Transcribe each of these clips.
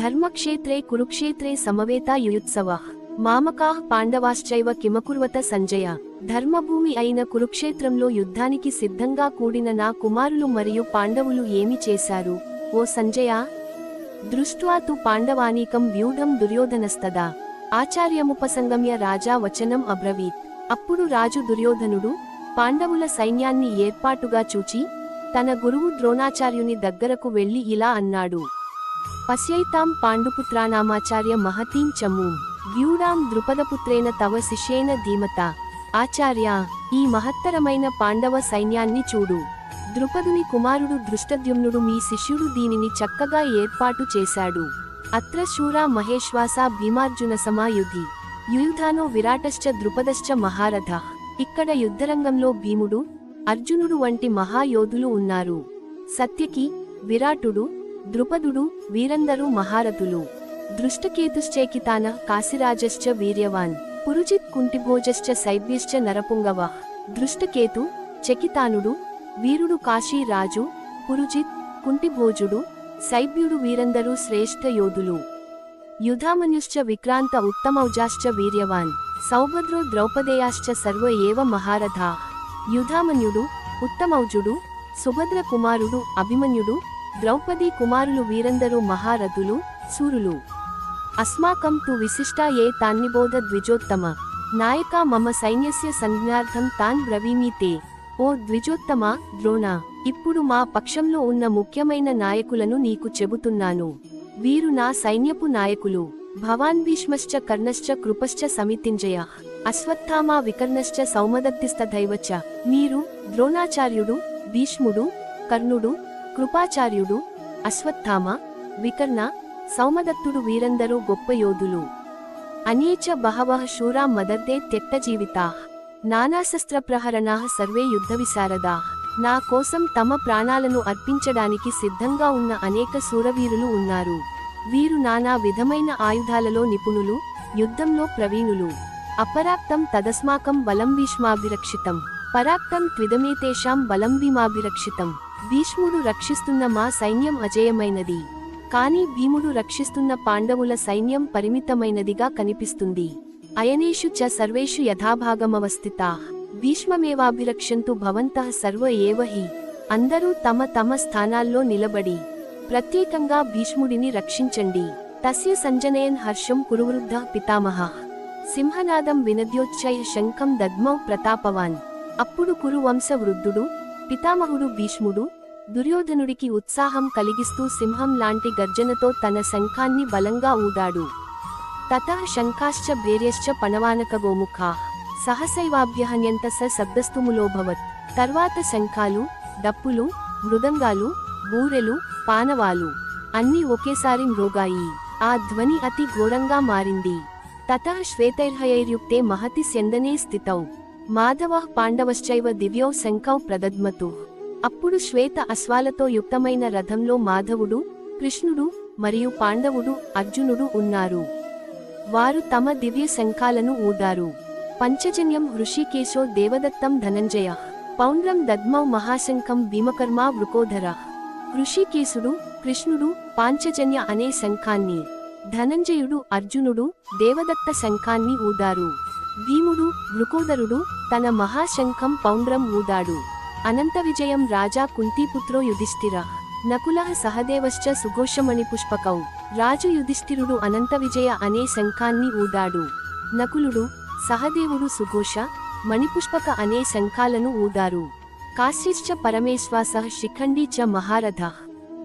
ధర్మక్షేత్రే కురుక్షేత్రే సమవేతా యుయుత్సవ మామకాః పాండవాశ్చైవ కిమకుర్వత సంజయ ధర్మభూమి అయిన కురుక్షేత్రంలో యుద్ధానికి సిద్ధంగా కూడిన నా కుమారులు మరియు పాండవులు ఏమి చేశారు ఓ సంజయ దృష్ట్వా తు పాండవానీకం వ్యూఢం దుర్యోధనస్తదా ఆచార్యముపసంగమ్య రాజా వచనం అబ్రవీత్ అప్పుడు రాజు దుర్యోధనుడు పాండవుల సైన్యాన్ని ఏర్పాటుగా చూచి తన గురువు ద్రోణాచార్యుని దగ్గరకు వెళ్ళి ఇలా అన్నాడు. పశ్యైతాం పాండుపుత్రానామాచార్య మహతీం చమూం. వ్యూడాం ద్రుపదపుత్రేన తవ శిష్యేన ధీమత. ఆచార్య ఈ మహత్తరమైన పాండవ సైన్యాన్ని చూడు. ద్రుపదుని కుమారుడు దృష్టద్యుమ్నుడు మీ శిష్యుడు దీనిని చక్కగా ఏర్పాటు చేశాడు. అత్ర శూరా మహేశ్వాస భీమార్జున సమాయుధి. యుయుధానో విరాటశ్చ ద్రుపదశ్చ మహారథ. ఇక్కడ యుద్ధరంగంలో భీముడు అర్జునుడు వంటి మహాయోధులు ఉన్నారు. సత్యకి విరాటుడు ద్రుపదుడు వీరందరూ మహారథులు. దృష్టకేతుశ్చేకితాన కాశిరాజశ్చ వీర్యవాన్. పురుజిత్ కుంటిభోజశ్చ సైభ్యశ్చ నరపుంగవ. దృష్టకేతు చకితానుడు వీరుడు కాశీరాజు పురుజిత్ కుంటిభోజుడు సైభ్యుడు వీరందరూ శ్రేష్ఠ యోధులు. యుధామన్యుశ్చ విక్రాంత ఉత్తమౌజాశ్చ వీర్యవాన్. సౌభద్రో ద్రౌపదేయాశ్చ సర్వ ఏవ మహారథా. యుధామన్యుడు ఉత్తమౌజుడు సుభద్ర కుమారుడు అభిమన్యుడు ద్రౌపది కుమారులు వీరందరూ మహారథులు సూరులు. అస్మాకం తు విశిష్టా ఏ తాన్నిబోధ ద్విజోత్తమ. నాయక మమ సైన్యస్య సంజ్ఞార్థం తాన్ బ్రవీమీతే. ఓ ద్విజోత్తమ ద్రోణ ఇప్పుడు మా పక్షంలో ఉన్న ముఖ్యమైన నాయకులను నీకు చెబుతున్నాను. వీరు నా సైన్యపు నాయకులు. భవాన్ భీష్మశ్చ కర్ణశ్చ కృపశ్చ సమితింజయ. అశ్వత్థామా వికర్ణశ్చ సౌమదత్తిస్తథైవచ మీరు ద్రోణాచార్యుడు భీష్ముడు కర్ణుడు కృపాచార్యుడు అశ్వత్థామ వికర్ణ సౌమదత్తుడు వీరందరూ గొప్ప యోధులు. అనేచ బహవః శూరా మదర్దే త్యక్త జీవితా. నానాశస్త్ర ప్రహరణా సర్వే యుద్ధ విశారదా. నా కోసం తమ ప్రాణాలను అర్పించడానికి సిద్ధంగా ఉన్న అనేక శూరవీరులు ఉన్నారు. వీరు నానా విధమైన ఆయుధాలలో నిపుణులు యుద్ధంలో ప్రవీణులు. అపరాక్తం తదస్మాకం బలం భీష్మాభిరక్షితం. పరాక్తం త్విదమేతేషాం బలం భీమాభిరక్షితం. భీష్ముడు రక్షిస్తున్న మా సైన్యం అజేయమైనది. కానీ భీముడు రక్షిస్తున్న పాండవుల సైన్యం పరిమితమైనదిగా కనిపిస్తుంది. అయనేషు చ సర్వేషు యథాభాగమవస్థితా. భీష్మమేవాభిరక్షంతు భవంతః సర్వ ఏవ హి అందరూ తమ తమ స్థానాల్లో నిలబడి. ప్రత్యేకంగా భీష్ముడిని రక్షించండి. తస్య సంజనయన్ హర్షం కురువృద్ధ పితామహ. సింహనాదం వినద్యోచ్చయ శంఖం దద్మౌ ప్రతాపవాన్. అప్పుడు కురువంశ వృద్ధుడు పితామహుడు భీష్ముడు దుర్యోధనుడికి ఉత్సాహం కలిగిస్తూ సింహం లాంటి గర్జనతో తన శంఖాన్ని బలంగా ఊదాడు. తత శంఖాశ్చ భేర్యశ్చ పణవానక గోముఖా సహసైవాభ్యహన్యంత స శబ్దస్తుములోభవత్. తర్వాత శంఖాలు డప్పులు మృదంగాలు బూరెలు పానవాలు అన్నీ ఒకేసారి మ్రోగాయి. ఆ ధ్వని అతి ఘోరంగా మారింది. తత శ్వేతైర్హయైర్యుక్తే మహతి స్యందనే స్థితౌ. మాధవ పాండవశ్చైవ దివ్యో శంఖౌ ప్రదద్మతు. అప్పుడు శ్వేత అశ్వాలతో యుక్తమైన రథంలో మాధవుడు కృష్ణుడు మరియు పాండవుడు అర్జునుడు ఉన్నారు. వారు తమ దివ్య శంఖాలను ఊదారు. పంచజన్యం హృషికేశో దేవదత్తం ధనంజయ. పౌండ్రం దద్మౌ మహాశంఖం భీమకర్మా వృకోధర. హృషికేశుడు కృష్ణుడు పాంచజన్య అనే శంఖాన్ని. ధనంజయుడు అర్జునుడు దేవదత్త శంఖాన్ని ఊదారు. భీముడు వృకోదరుడు తన మహాశంఖం పౌండ్రం ఊదాడు. అనంత విజయం రాజా కుంతీపుత్రో యుధిష్ఠిర. నకుల సహదేవశ్చ సుఘోషమణి పుష్పకౌ. రాజు యుధిష్ఠిరుడు అనంత విజయ అనే శంఖాన్ని ఊదాడు. నకులుడు సహదేవుడు సుఘోష మణిపుష్పక అనే శంఖాలను ఊదారు. కాశ్యశ్చ పరమేశ్వాస శిఖండీ చ మహారథ.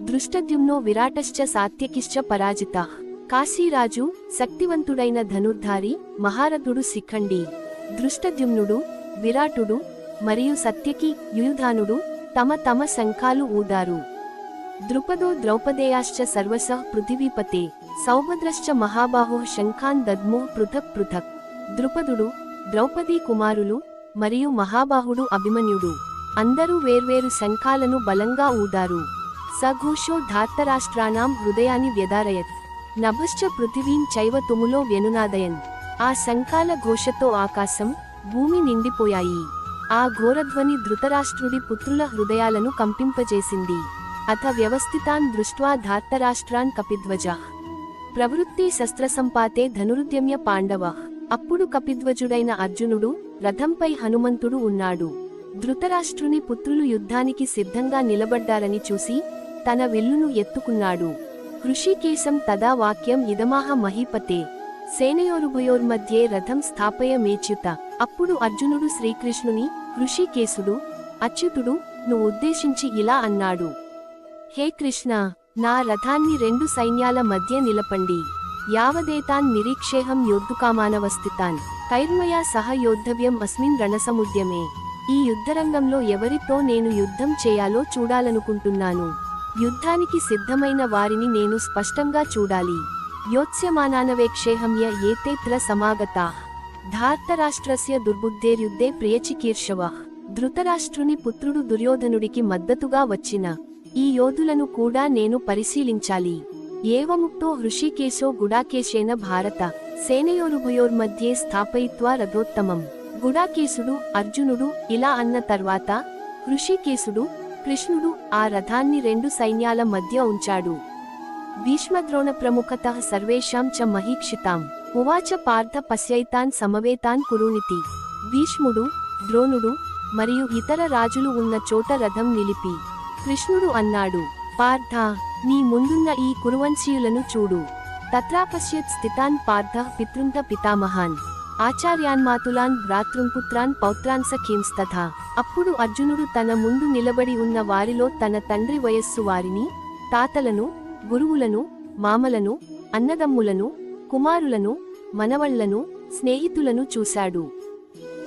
దృష్టద్యుమ్నో విరాటశ్చ సాత్యకిశ్చ పరాజిత. కాశీరాజు శక్తివంతుడైన ధనుర్ధారి మహారథుడు శిఖండి దృష్టద్యుమ్నుడు విరాటుడు మరియు సత్యకి యుయుధానుడు తమ తమ శంఖాలు ఊదారు. ద్రుపదో ద్రౌపదేయాశ్చ సర్వస పృథివీపతే సౌభద్రశ్చ మహాబాహో శంఖాన్ దద్మో పృథక్ పృథక్. ద్రుపదుడు ద్రౌపదీ కుమారులు మరియు మహాబాహుడు అభిమన్యుడు. అందరూ వేర్వేరు శంఖాలను బలంగా ఊదారు. సఘోషో ధార్తరాష్ట్రానాం హృదయాన్ని వ్యదారయత్ నభశ్చ పృథివీం చైవ తుములో వెనునాదయన్ ఆ శంఖాల ఘోషతో ఆకాశం భూమి నిండిపోయాయి. ఆ ఘోరధ్వని ధృతరాష్ట్రుడి పుత్రుల హృదయాలను కంపింపజేసింది. అథ వ్యవస్థితాన్ దృష్ట్వా ధార్తరాష్ట్రాన్ కపిధ్వజ. ప్రవృత్తి శస్త్రసంపాతే ధనురుద్యమ్య పాండవ. అప్పుడు కపిధ్వజుడైన అర్జునుడు రథంపై హనుమంతుడు ఉన్నాడు. ధృతరాష్ట్రుని పుత్రులు యుద్ధానికి సిద్ధంగా నిలబడ్డారని చూసి తన విల్లును ఎత్తుకున్నాడు. హృషికేశం తదా వాక్యం ఇదమాహ మహీపతే. సేనయోరుభయోర్మధ్యే రథం స్థాపయ మేచ్యుత. అప్పుడు అర్జునుడు శ్రీకృష్ణుని ఋషికేశుడు అచ్యుతుడు ను ఉద్దేశించి ఇలా అన్నాడు. హే కృష్ణ నా రథాన్ని రెండు సైన్యాల మధ్య నిలపండి. యావదేతాన్ నిరీక్షేహం యోద్ధుకామానవస్థితాన్. కైర్మయా సహ యోద్ధవ్యం అస్మిన్ రణసముద్యమే. ఈ యుద్ధరంగంలో ఎవరితో నేను యుద్ధం చేయాలో చూడాలనుకుంటున్నాను. యుద్ధానికి సిద్ధమైన వారిని నేను స్పష్టంగా చూడాలి. యోత్స్యమానానవేక్షేహమ్య ఏతేత్ర సమాగతా. ధార్తరాష్ట్రస్య దుర్బుద్ధేర్యుద్ధే ప్రియచికీర్షవ ధృతరాష్ట్రుని పుత్రుడు దుర్యోధనుడికి మద్దతుగా వచ్చిన. ఈ యోధులను కూడా నేను పరిశీలించాలి. ఏవముక్తో హృషికేశో గుడాకేశేన భారత. సేనయోరుభయోర్మధ్యే స్థాపయిత్వా రథోత్తమం. గుడాకేశుడు అర్జునుడు ఇలా అన్న తర్వాత హృషికేశుడు కృష్ణుడు ఆ రథాన్ని రెండు సైన్యాల మధ్య ఉంచాడు. భీష్మద్రోణ ప్రముఖత సర్వేషాం చ మహీక్షితాం. ఉవాచ పార్థ పశ్యైతాన్ సమవేతాన్ కురునితి. భీష్ముడు ద్రోణుడు మరియు ఇతర రాజులు ఉన్న చోట రథం నిలిపి. కృష్ణుడు అన్నాడు పార్థ నీ ముందున్న ఈ కురువంశీయులను చూడు. తత్రాపశ్యత్ స్థితాన్ పార్థ పితృంత పితామహాన్. ఆచార్యాన్మాతులాన్ భ్రాతృంపుత్రాన్ పౌత్రాన్ సఖీంస్తథా అప్పుడు అర్జునుడు తన ముందు నిలబడి ఉన్న వారిలో తన తండ్రి వయస్సు వారిని తాతలను గురువులను మామలను అన్నదమ్ములను కుమారులను మనవళ్ళను స్నేహితులను చూశాడు.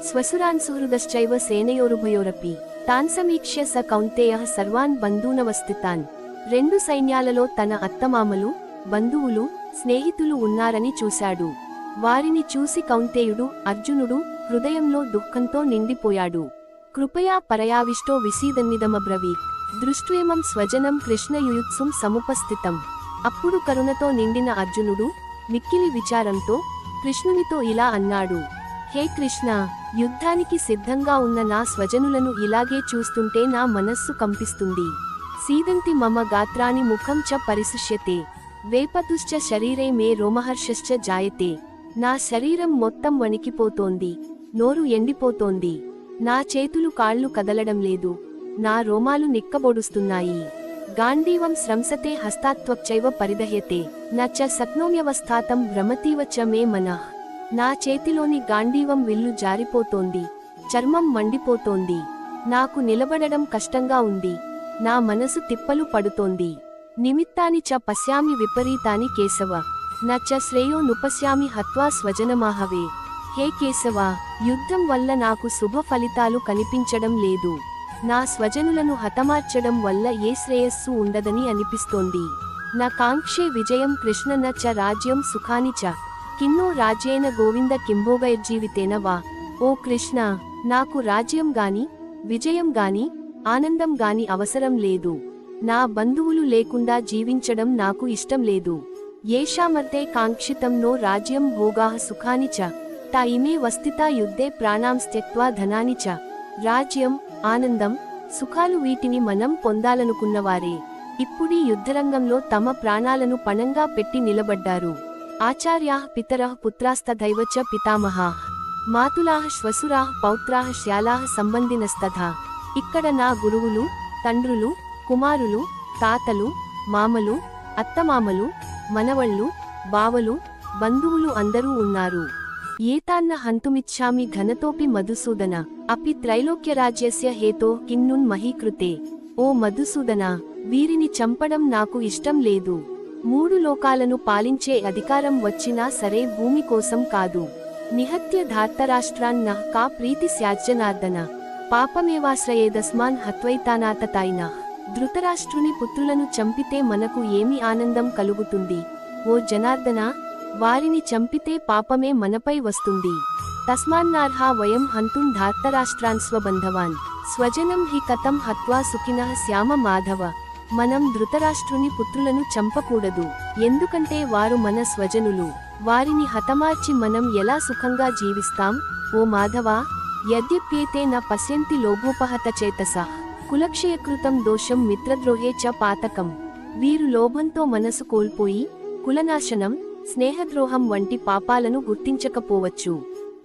స్వసురాన్ సుహృదశ్చైవ సేనయోరుభయోరపి. తాన్ సమీక్ష్య స కౌంతేయ సర్వాన్ బంధూనవస్థితాన్. రెండు సైన్యాలలో తన అత్తమామలు బంధువులు స్నేహితులు ఉన్నారని చూశాడు. వారిని చూసి కౌంతేయుడు అర్జునుడు హృదయంలో దుఃఖంతో నిండిపోయాడు. కృపయా పరయావిష్టో విసీదన్నిదమబ్రవీత్ దృష్ట్వేమం స్వజనం కృష్ణయుయుత్సుం సముపస్థితం. అప్పుడు కరుణతో నిండిన అర్జునుడు మిక్కిలి విచారంతో కృష్ణునితో ఇలా అన్నాడు. హే కృష్ణ యుద్ధానికి సిద్ధంగా ఉన్న నా స్వజనులను ఇలాగే చూస్తుంటే నా మనస్సు కంపిస్తుంది. సీదంతి మమ గాత్రాని ముఖం చ పరిశుష్యతే. వేపతుశ్చ శరీరే మే రోమహర్షశ్చ జాయతే. నా శరీరం మొత్తం వణికిపోతోంది నోరు ఎండిపోతోంది నా చేతులు కాళ్ళు కదలడం లేదు నా రోమాలు నిక్కబొడుస్తున్నాయి. గాంధీవం స్రంసతే హస్తాత్వక్చైవ పరిదహ్యతే న చ సక్నోమ్యవస్థాతం భ్రమతీవ చ మే మనః. నా చేతిలోని గాంధీవం విల్లు జారిపోతోంది చర్మం మండిపోతోంది నాకు నిలబడడం కష్టంగా ఉంది నా మనసు తిప్పలు పడుతోంది. నిమిత్తాని చ పశ్యామి విపరీతాని కేశవ న చ శ్రేయో నుపశ్యామి హత్వా స్వజనమాహవే. హే కేశవ యుద్ధం వల్ల నాకు శుభ ఫలితాలు కనిపించడం లేదు. నా స్వజనులను హతమార్చడం వల్ల ఏ శ్రేయస్సు ఉండదని అనిపిస్తోంది. నా కాంక్షే విజయం కృష్ణ న చ రాజ్యం సుఖాని చ. కిన్నో రాజ్యేన గోవింద కింభోగైర్జీవితేన వా. ఓ కృష్ణ నాకు రాజ్యం గాని విజయం గాని ఆనందం గాని అవసరం లేదు. నా బంధువులు లేకుండా జీవించడం నాకు ఇష్టం లేదు. ఏషామర్తే కాంక్షితం నో రాజ్యం భోగాః సుఖాని చ. తా ఇమే వస్తితా యుద్ధే ప్రాణాంస్త్యక్వా ధనాని చ. రాజ్యం ఆనందం సుఖాలు వీటిని మనం పొందాలనుకున్నవారే. ఇప్పుడీ యుద్ధరంగంలో తమ ప్రాణాలను పణంగా పెట్టి నిలబడ్డారు. ఆచార్యాః పితరః పుత్రాస్తథైవ చ పితామహాః. మాతులాః శ్వసురాః పౌత్రాః శ్యాలాః సంబంధినస్తథ. ఇక్కడ నా గురువులు తండ్రులు కుమారులు తాతలు మామలు అత్తమామలు మనవళ్ళు బావలు బంధువులు అందరూ ఉన్నారు. ఏతాన్న హంతుమిచ్చామి ఘనతోపి మధుసూదన అపి త్రైలోక్యరాజ్యస్య హేతో కిన్నున్ మహీకృతే. ఓ మధుసూదన వీరిని చంపడం నాకు ఇష్టం లేదు. మూడు లోకాలను పాలించే అధికారం వచ్చినా సరే భూమి కోసం కాదు. నిహత్య ధార్తరాష్ట్రాన్న కా ప్రీతి స్యాజ్జనార్దన. పాపమేవాశ్రయేదస్మాన్ హత్వైతానాతతాయిన. ధృతరాష్ట్రుని పుత్రులను చంపితే మనకు ఏమి ఆనందం కలుగుతుంది? ఓ జనార్దన వారిని చంపితే పాపమే మనపై వస్తుంది. తస్మాన్నార్హా వయం హంతుం ధార్తరాష్ట్రాన్ స్వబంధవాన్ స్వజనం హి కథం హత్వా సుఖిన శ్యామ మాధవ. మనం ధృతరాష్ట్రుని పుత్రులను చంపకూడదు. ఎందుకంటే వారు మన స్వజనులు. వారిని హతమార్చి మనం ఎలా సుఖంగా జీవిస్తాం? ఓ మాధవ యద్యప్యేతే న పశ్యంతి లోభోపహత చేతసా. కులక్షయకృతం దోషం మిత్రద్రోహే చ పాతకం. వీరు లోభంతో మనసు కోల్పోయి కులనాశనం స్నేహద్రోహం వంటి పాపాలను గుర్తించకపోవచ్చు.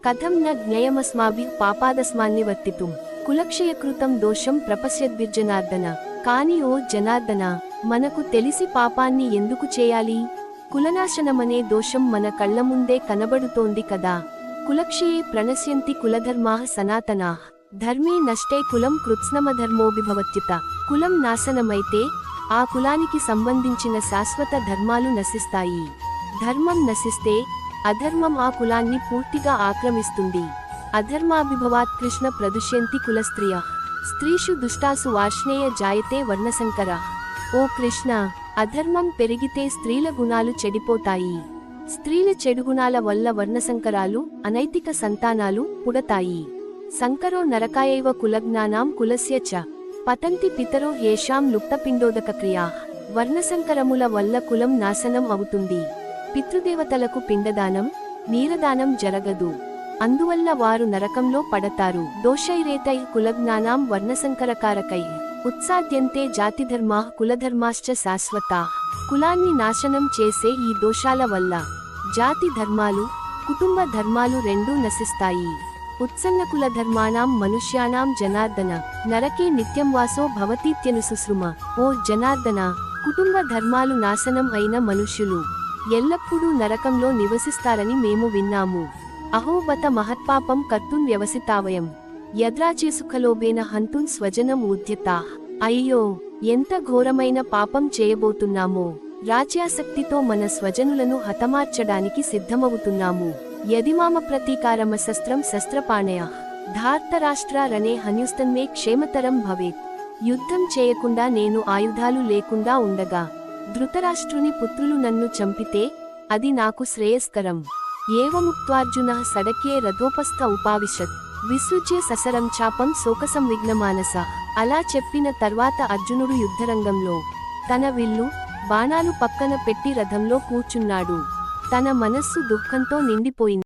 కథం న జ్ఞయమస్మాభి పాపాదస్మాన్ని వర్తితుం. కులక్షయకృతం దోషం ప్రపశ్యద్విర్జనార్దన. కాని ఓ జనార్దన మనకు తెలిసి పాపాన్ని ఎందుకు చేయాలి? కులనాశనమనే దోషం మన కళ్ళ ముందే కనబడుతోంది కదా. కులక్షయే ప్రణశ్యంతి కులధర్మాః సనాతనాః. ధర్మే నష్టే కులం కృత్స్నమధర్మోభిభవత్యుత. కులం నాశనమైతే ఆ కులానికి సంబంధించిన శాశ్వత ధర్మాలు నశిస్తాయి. ధర్మం నశిస్తే అధర్మం ఆ కులాన్ని పూర్తిగా ఆక్రమిస్తుంది. అధర్మాభిభవాత్ కృష్ణ ప్రదుష్యంతి కులస్త్రియ. స్త్రీషు దుష్టాసు వార్ష్ణేయ జాయతే వర్ణశంకర. ఓ కృష్ణ అధర్మం పెరిగితే స్త్రీల గుణాలు చెడిపోతాయి. స్త్రీల చెడుగుణాల వల్ల వర్ణసంకరాలు అనైతిక సంతానాలు పుడతాయి. సంకరో నరకాయైవ కులజ్ఞానాం కులస్య చ. పతంతి పితరో ఏషాం లుప్తపిండోదక క్రియా వర్ణసంకరముల వల్ల కులం నాశనం అవుతుంది. పితృదేవతలకు పిండదానం నీరదానం జరగదు. అందువల్ల వారు నరకంలో పడతారు. దోషైరేతై కులజ్ఞానాం వర్ణసంకరకారకై ఉత్సాద్యంతే జాతిధర్మా కులధర్మాశ్చ శాశ్వత. కులాన్ని నాశనం చేసే ఈ దోషాల వల్ల జాతి ధర్మాలు కుటుంబ ధర్మాలు రెండూ నశిస్తాయి. ఉత్సన్న మనుష్యానాం ధర్మాణం మనుష్యాణం జనార్దన. నరకే నిత్యం వాసో భవతీత్యనుసుశ్రుమ ఓ జనార్దన కుటుంబ ధర్మాలు నాశనం అయిన మనుష్యులు. ఎల్లప్పుడూ నరకంలో నివసిస్తారని మేము విన్నాము. అహోబత మహత్పాపం కర్తున్ వ్యవసితావయం. యద్రాచేసుఖలోభేన హంతున్ స్వజనం ఉద్యతా అయ్యో ఎంత ఘోరమైన పాపం చేయబోతున్నామో. రాజ్యాసక్తితో మన స్వజనులను హతమార్చడానికి సిద్ధమవుతున్నాము. యదిమామ ప్రతీకారమ శస్త్రం శస్త్రపాణయ ధార్తరాష్ట్ర రనే హన్యుస్తన్మే క్షేమతరం భవేత్ యుద్ధం చేయకుండా నేను ఆయుధాలు లేకుండా ఉండగా ధృతరాష్ట్రుని పుత్రులు నన్ను చంపితే అది నాకు శ్రేయస్కరం ఏవముక్త్వార్జున సడక్యే రథోపస్థ ఉపావిశత్ విసృజ్య ససరం చాపం శోకసం విఘ్నమానస అలా చెప్పిన తర్వాత అర్జునుడు యుద్ధరంగంలో తన విల్లు బాణాలు పక్కన పెట్టి రథంలో కూర్చున్నాడు తన మనస్సు దుఃఖంతో నిండిపోయింది.